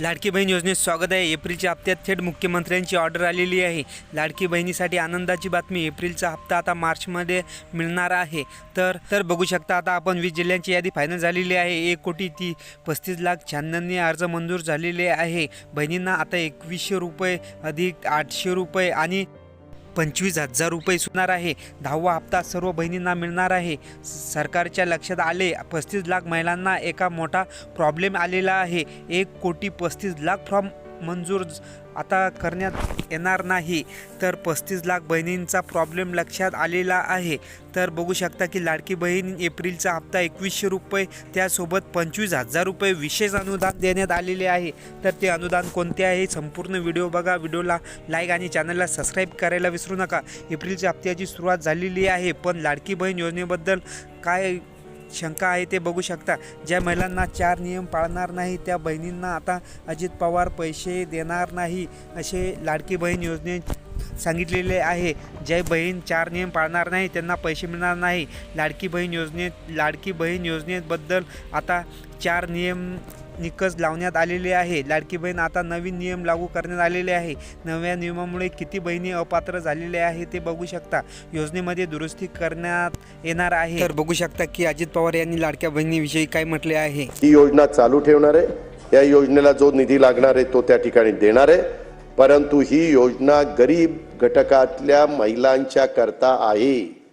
लाडकी बहीण योजनेत स्वागत आहे. एप्रिलच्या हप्त्यात थेट मुख्यमंत्र्यांची ऑर्डर आलेली आहे. लाडकी बहिणीसाठी आनंदाची बातमी एप्रिलचा हप्ता आता मार्चमध्ये मिळणार आहे. तर तर बघू शकता आता आपण वीस जिल्ह्यांची यादी फायनल झालेली आहे. एक कोटी ती पस्तीस लाख शहाण्णव अर्ज मंजूर झालेले आहे. बहिणींना आता एकवीसशे रुपये अधिक आठशे रुपये आणि पंचवीस हजार रुपये सुटणार आहे. दहावा हप्ता सर्व बहिणींना मिळणार आहे. सरकारच्या लक्षात आले पस्तीस लाख महिलांना एका मोठा प्रॉब्लेम आलेला आहे. एक कोटी पस्तीस लाख फ्रॉम मंजूर आता करण्यात येणार नाही. तर पस्तीस लाख बहिणींचा प्रॉब्लेम लक्षात आलेला आहे. तर बघू शकता की लाडकी बहीण एप्रिलचा हप्ता एकवीसशे रुपये त्यासोबत पंचवीस हजार रुपये विशेष अनुदान देण्यात आलेले आहे. तर ते अनुदान कोणते आहे? संपूर्ण व्हिडिओ बघा. व्हिडिओला लाईक आणि चॅनलला सबस्क्राईब करायला विसरू नका. एप्रिलच्या हप्त्याची सुरुवात झालेली आहे. पण लाडकी बहीण योजनेबद्दल काय शंका आहे ते बघू शकता. ज्या महिलांना चार नियम पाळणार नाही त्या बहिणींना आता अजित पवार पैसे देणार नाही असे लाडकी बहीण योजनेत सांगितलेले आहे. ज्या बहीण चार नियम पाळणार नाही त्यांना पैसे मिळणार नाही. लाडकी बहीण योजनेत लाडकी बहीण योजनेबद्दल आता चार नियम निकष लावण्यात आलेले आहे. लाडकी बहीण आता नवीन नियम लागू करण्यात आलेले आहे. नव्या नियमामुळे किती बहिणी अपात्र झालेले आहे ते बघू शकता. योजनेमध्ये दुरुस्ती करण्यात येणार आहे. तर बघू शकता की अजित पवार यांनी लाडक्या बहिणीविषयी काय म्हटले आहे? ही योजना चालू ठेवणार आहे. या योजनेला जो निधी लागणार आहे तो त्या ठिकाणी देणार आहे. परंतु ही योजना गरीब घटकातल्या महिलांच्या करता आहे.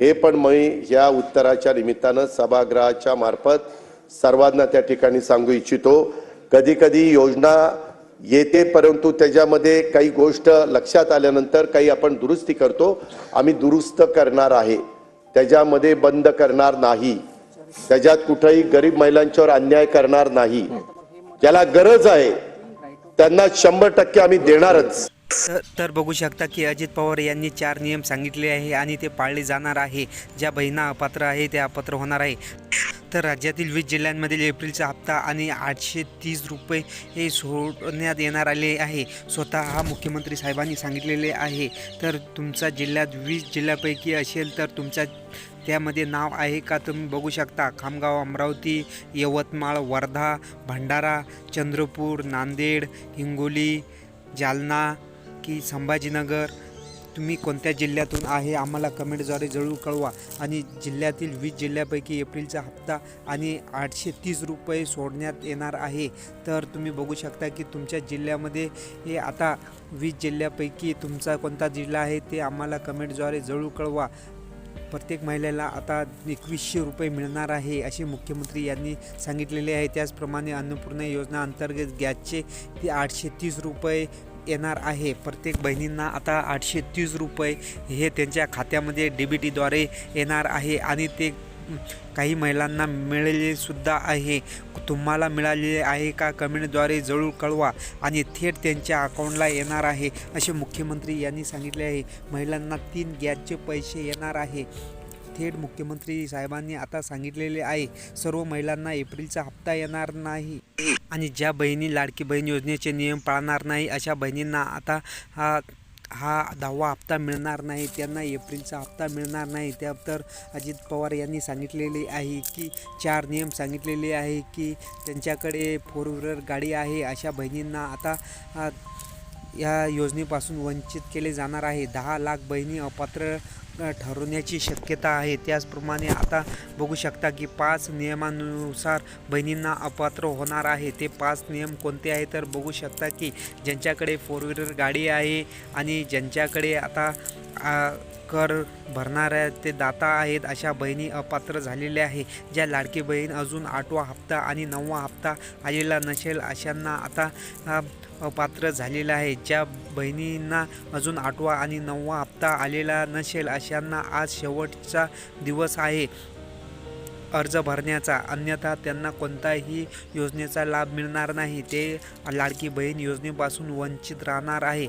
हे पण मी या उत्तराच्या निमित्तानं सभागृहाच्या मार्फत सर्वांना त्या ठिकाणी सांगू इच्छितो. कधी कधी योजना येते परंतु त्याच्यामध्ये काही गोष्ट लक्षात आल्यानंतर काही आपण दुरुस्ती करतो. आम्ही दुरुस्त करणार आहे. त्याच्यामध्ये बंद करणार नाही. त्याच्यात कुठेही गरीब महिलांच्यावर अन्याय करणार नाही. ज्याला गरज आहे त्यांना शंभर टक्के आम्ही देणारच. तर बघू शकता की अजित पवार यांनी चार नियम सांगितले आहे आणि ते पाळले जाणार आहे. ज्या बहिणा अपात्र आहे त्या अपात्र होणार आहे. तर राज्यातील वीस जिल्ह्यांमधील एप्रिलचा हप्ता आणि आठशे तीस रुपये हे सोडण्यात येणार आले आहे. स्वतः हा मुख्यमंत्री साहेबांनी सांगितलेले आहे. तर तुमचा जिल्ह्यात वीस जिल्ह्यापैकी असेल तर तुमच्या त्यामध्ये नाव आहे का तुम्ही बघू शकता. खामगाव अमरावती यवतमाळ वर्धा भंडारा चंद्रपूर नांदेड हिंगोली जालना की संभाजीनगर तुम्ही कोणत्या जिल्ह्यातून आहे आम्हाला कमेंटद्वारे जरूर कळवा. आणि जिल्ह्यातील वीस जिल्ह्यापैकी एप्रिलचा हप्ता आणि आठशे तीस रुपये सोडण्यात येणार आहे. तर तुम्ही बघू शकता की तुमच्या जिल्ह्यामध्ये हे आता वीस जिल्ह्यापैकी तुमचा कोणता जिल्हा आहे ते आम्हाला कमेंटद्वारे जरूर कळवा. प्रत्येक महिलेला आता एकवीसशे रुपये मिळणार आहे असे मुख्यमंत्री यांनी सांगितलेले आहे. त्याचप्रमाणे अन्नपूर्णा योजना अंतर्गत गॅसचे ते आठशे तीस रुपये येणार आहे. प्रत्येक बहिणींना आता आठशे तीस रुपये हे त्यांच्या खात्यामध्ये डी बी टीद्वारे येणार आहे आणि ते काही महिलांना मिळाले सुद्धा आहे. तुम्हाला मिळालेले आहे का कमेंटद्वारे जरूर कळवा आणि थेट त्यांच्या अकाउंटला येणार आहे. असे मुख्यमंत्री यांनी सांगितले आहे. महिलांना तीन गॅसचे पैसे येणार आहे. थेट मुख्यमंत्री साहेबांनी आता सांगितलेले आहे सर्व महिलांना एप्रिलचा हप्ता येणार नाही. आणि ज्या बहिणी लाडकी बहीण योजनेचे नियम पाळणार नाही अशा बहिणींना आता हा हा दहावा हप्ता मिळणार नाही त्यांना एप्रिलचा हप्ता मिळणार नाही. त्या तर अजित पवार यांनी सांगितलेले आहे की चार नियम सांगितलेले आहे की त्यांच्याकडे फोर व्हीलर गाडी आहे अशा बहिणींना आता या योजनेपासून वंचित केले जाणार आहे. दहा लाख बहिणी अपात्र ठरवण्याची शक्यता आहे. त्याचप्रमाणे आता बघू शकता की पाच नियमानुसार बहिणींना अपात्र होणार आहे. ते पाच नियम कोणते आहे तर बघू शकता की ज्यांच्याकडे फोर व्हीलर गाडी आहे आणि ज्यांच्याकडे आता आ, कर भरणाऱ्या ते दाता आहेत. अशा बहिणी अपात्र झालेल्या आहे. ज्या लाडकी बहीण अजून आठवा हप्ता आणि नववा हप्ता आलेला नसेल अशांना आता अपात्र झालेला आहे. ज्या बहिणींना अजून आठवा आणि नववा हप्ता आलेला नसेल अशांना आज शेवटचा दिवस आहे. अर्ज भरण्याचा. अन्यथा त्यांना कोणताही योजनेचा लाभ मिळणार नाही. ते लाडकी बहीण योजनेपासून वंचित राहणार आहे.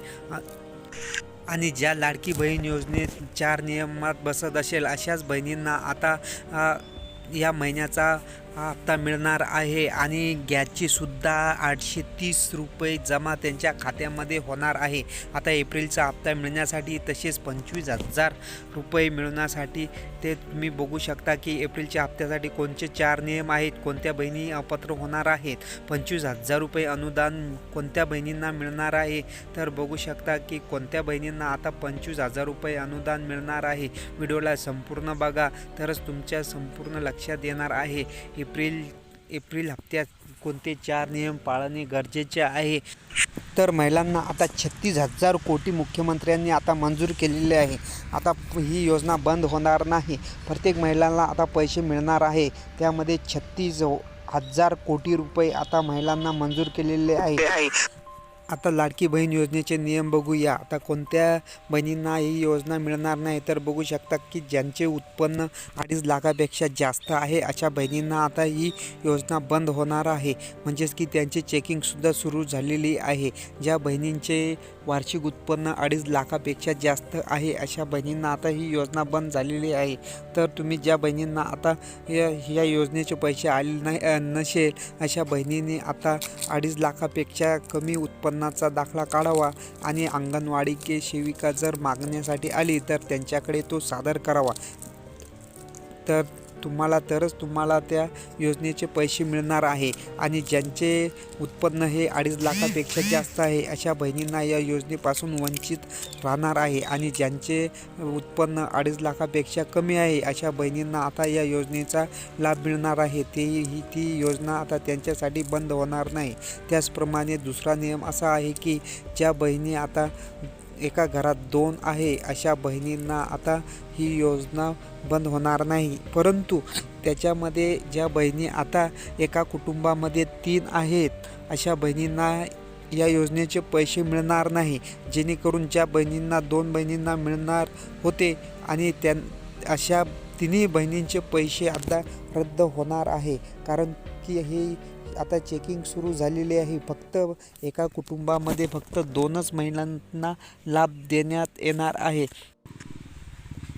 आणि ज्या लाडकी बहीण योजनेत चार नियमात बसत असेल अशाच बहिणींना आता आ, या महिन्याचा हा हप्ता मिळणार आहे आणि गॅसची सुद्धा आठशे तीस रुपये जमा त्यांच्या खात्यामध्ये होणार आहे. आता एप्रिलचा हप्ता मिळण्यासाठी तसेच पंचवीस हजार रुपये मिळवण्यासाठी ते तुम्ही बघू शकता की एप्रिलच्या हप्त्यासाठी कोणते चार नियम आहेत कोणत्या बहिणी अपात्र होणार आहेत पंचवीस हजार रुपये अनुदान कोणत्या बहिणींना मिळणार आहे तर बघू शकता की कोणत्या बहिणींना आता पंचवीस हजार रुपये अनुदान मिळणार आहे. व्हिडिओला संपूर्ण बघा तरच तुमच्या संपूर्ण लक्षात येणार आहे. एप्रिल एप्रिल हप्त्यात कोणते चार नियम पाळणे गरजेचे आहे? तर महिलांना आता छत्तीस हजार कोटी मुख्यमंत्र्यांनी आता मंजूर केलेले आहे. आता ही योजना बंद होणार नाही. प्रत्येक महिलांना आता पैसे मिळणार आहे. त्यामध्ये छत्तीस हजार कोटी रुपये आता महिलांना मंजूर केलेले आहे. आता लाडकी बहीण योजनेचे नियम बघूया. आता कोणत्या बहिणींना ही योजना मिळणार नाही तर बघू शकता की ज्यांचे उत्पन्न अडीच लाखापेक्षा जास्त आहे अशा बहिणींना आता ही योजना बंद होणार आहे. म्हणजेच की त्यांची चेकिंगसुद्धा सुरू झालेली आहे. ज्या बहिणींचे वार्षिक उत्पन्न अडीच लाखापेक्षा जास्त आहे अशा बहिणींना आता ही योजना बंद झालेली आहे. तर तुम्ही ज्या बहिणींना आता या ह्या योजनेचे पैसे आले नाही नसेल अशा बहिणींनी आता अडीच लाखापेक्षा कमी उत्पन्न उत्पन्नाचा दाखला काढावा आणि अंगणवाडी के सेविका जर मागण्यासाठी आली तर त्यांच्याकडे तो सादर करावा. तर तुम्हाला तरच तुम्हाला त्या योजनेचे पैसे मिळणार आहे. आणि ज्यांचे उत्पन्न हे अडीच लाखापेक्षा जास्त आहे अशा बहिणींना या योजनेपासून वंचित राहणार आहे. आणि ज्यांचे उत्पन्न अडीच लाखापेक्षा कमी आहे अशा बहिणींना आता या योजनेचा लाभ मिळणार आहे. ते ही ती योजना आता त्यांच्यासाठी बंद होणार नाही. त्याचप्रमाणे दुसरा नियम असा आहे की ज्या बहिणी आता एका घरात दोन आहे अशा बहिणींना आता ही योजना बंद होणार नाही. परंतु त्याच्यामध्ये ज्या बहिणी आता एका कुटुंबामध्ये तीन आहेत अशा बहिणींना या योजनेचे पैसे मिळणार नाही. जेणेकरून ज्या बहिणींना दोन बहिणींना मिळणार होते आणि त्या अशा तिन्ही बहिणींचे पैसे आता रद्द होणार आहे. कारण की हे आता चेकिंग सुरू झालेले आहे. फक्त एका कुटुंबामध्ये फक्त दोनच महिलांना लाभ देण्यात येणार आहे.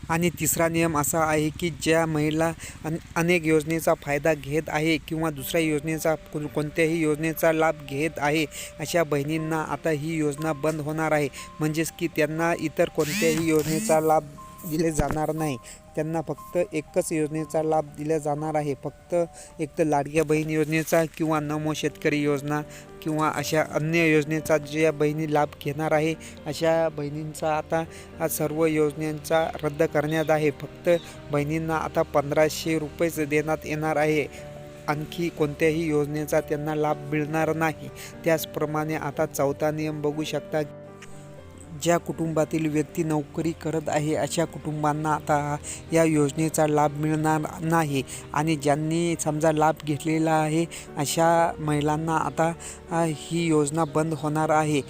आणि तिसरा नियम असा आहे की ज्या महिला अन अनेक योजनेचा फायदा घेत आहे किंवा दुसऱ्या योजनेचा कोणत्याही योजनेचा लाभ घेत आहे अशा बहिणींना आता ही योजना बंद होणार आहे. म्हणजेच की त्यांना इतर कोणत्याही योजनेचा लाभ दिले जाणार नाही. त्यांना फक्त एकच योजनेचा लाभ दिला जाणार आहे. फक्त एक तर लाडक्या बहीण योजनेचा किंवा नमो शेतकरी योजना किंवा अशा अन्य योजनेचा ज्या बहिणी लाभ घेणार आहे अशा बहिणींचा आता हा सर्व योजनांचा रद्द करण्यात आहे. फक्त बहिणींना आता पंधराशे रुपयेच देण्यात येणार आहे. आणखी कोणत्याही योजनेचा त्यांना लाभ मिळणार नाही. त्याचप्रमाणे आता चौथा नियम बघू शकता ज्या कुटुंबातील व्यक्ती नोकरी करत आहे अशा कुटुंबांना आता या योजनेचा लाभ मिळणार नाही. आणि ज्यांनी समजा लाभ घेतलेला आहे अशा महिलांना आता ही योजना बंद होणार आहे.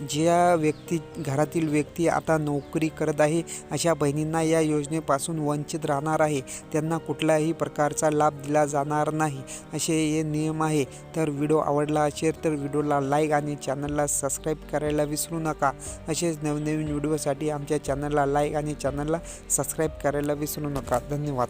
ज्या व्यक्ती घरातील व्यक्ती आता नोकरी करत आहे अशा बहिणींना या योजनेपासून वंचित राहणार आहे. त्यांना कुठलाही प्रकारचा लाभ दिला जाणार नाही असे हे नियम आहे. तर व्हिडिओ आवडला असेल तर व्हिडिओला लाईक आणि चॅनलला सबस्क्राईब करायला विसरू नका. असेच नवनवीन व्हिडिओसाठी आमच्या चॅनलला लाईक आणि चॅनलला सबस्क्राईब करायला विसरू नका. धन्यवाद.